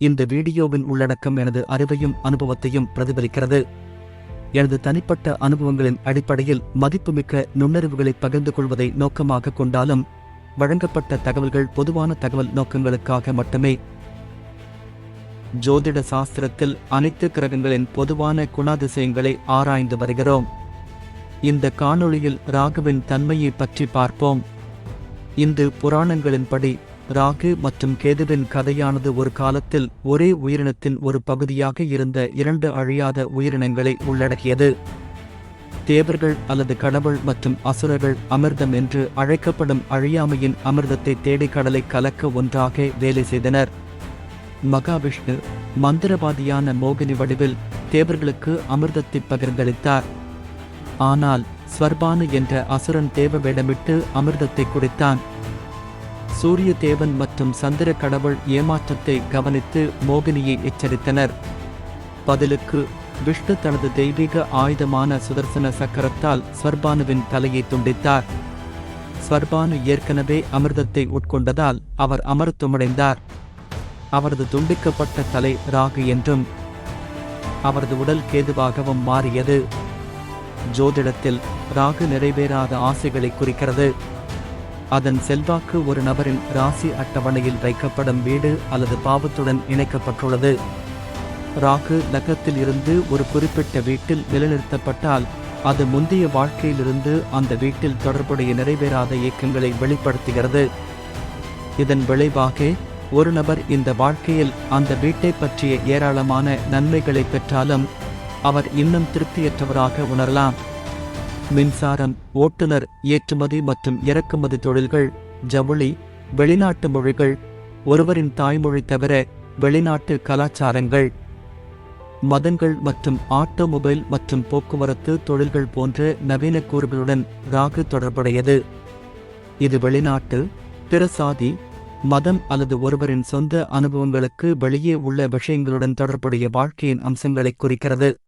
இந்த வீடியோவின் உள்ளடக்கம் எனது அறிவையும் அனுபவத்தையும் பிரதிபலிக்கிறது. எனது தனிப்பட்ட அனுபவங்களின் அடிப்படையில் மதிப்புமிக்க நுண்ணறிவுகளை பகிர்ந்து கொள்வதை நோக்கமாக கொண்டாலும் வழங்கப்பட்ட தகவல்கள் பொதுவான தகவல் நோக்கங்களுக்காக மட்டுமே. ஜோதிட சாஸ்திரத்தில் அனைத்து கிரகங்களின் பொதுவான குணாதிசயங்களை ஆராய்ந்து வருகிறோம். இந்த காணொளியில் ராகுவின் தன்மையை பற்றி பார்ப்போம். இந்து புராணங்களின்படி ராகு மற்றும் கேதுவின் கதையானது ஒரு காலத்தில் ஒரே உயிரினத்தின் ஒரு பகுதியாக இருந்த இரண்டு அழியாத உயிரினங்களை உள்ளடக்கியது. தேவர்கள் அல்லது கடவுள் மற்றும் அசுரர்கள் அமிர்தம் என்று அழைக்கப்படும் அழியாமையின் அமிர்தத்தை தேடி கடலை கலக்க ஒன்றாக வேலை செய்தனர். மகாவிஷ்ணு மந்திரவாதியான மோகினி வடிவில் தேவர்களுக்கு அமிர்தத்தை பகிர்ந்தளித்தார். ஆனால் ஸ்வர்பானு என்ற அசுரன் தேவ வேடமிட்டு அமிர்தத்தை குடித்தான். சூரிய தேவன் மற்றும் சந்திர கடவுள் ஏமாற்றத்தை கவனித்து மோகினியை எச்சரித்தனர். பதிலுக்கு விஷ்ணு தனது தெய்வீக ஆயுதமான சுதர்சன சக்கரத்தால் ஸ்வர்பானுவின் தலையை துண்டித்தார். ஸ்வர்பானு ஏற்கனவே அமிர்தத்தை உட்கொண்டதால் அவர் அமர்த்துமடைந்தார். அவரது துண்டிக்கப்பட்ட தலை ராகு என்றும் அவரது உடல் கேதுவாகவும் மாறியது. ஜோதிடத்தில் ராகு நிறைவேறாத ஆசைகளை குறிக்கிறது. அதன் செல்வாக்கு ஒரு நபரின் ராசி அட்டவணையில் வைக்கப்படும் வீடு அல்லது பாவத்துடன் இணைக்கப்பட்டுள்ளது. ராகு லக்கத்தில் இருந்து ஒரு குறிப்பிட்ட வீட்டில் நிலைநிறுத்தப்பட்டால் அது முந்தைய வாழ்க்கையிலிருந்து அந்த வீட்டில் தொடர்புடைய நிறைவேறாத இயக்கங்களை வெளிப்படுத்துகிறது. இதன் விளைவாக ஒரு நபர் இந்த வாழ்க்கையில் அந்த வீட்டை பற்றிய ஏராளமான நன்மைகளை பெற்றாலும் அவர் இன்னும் திருப்தியற்றவராக உணரலாம். மின்சாரம் ஓட்டுநர் ஏற்றுமதி மற்றும் இறக்குமதி தொழில்கள் ஜவுளி வெளிநாட்டு மொழிகள் ஒருவரின் தாய்மொழி தவிர வெளிநாட்டு கலாச்சாரங்கள் மதங்கள் மற்றும் ஆட்டோமொபைல் மற்றும் போக்குவரத்து தொழில்கள் போன்ற நவீன கூறுகளுடன் ராகு தொடர்புடையது. இது வெளிநாட்டு பிற சாதி மதம் அல்லது ஒருவரின் சொந்த அனுபவங்களுக்கு வெளியே உள்ள விஷயங்களுடன் தொடர்புடைய வாழ்க்கையின் அம்சங்களை குறிக்கிறது.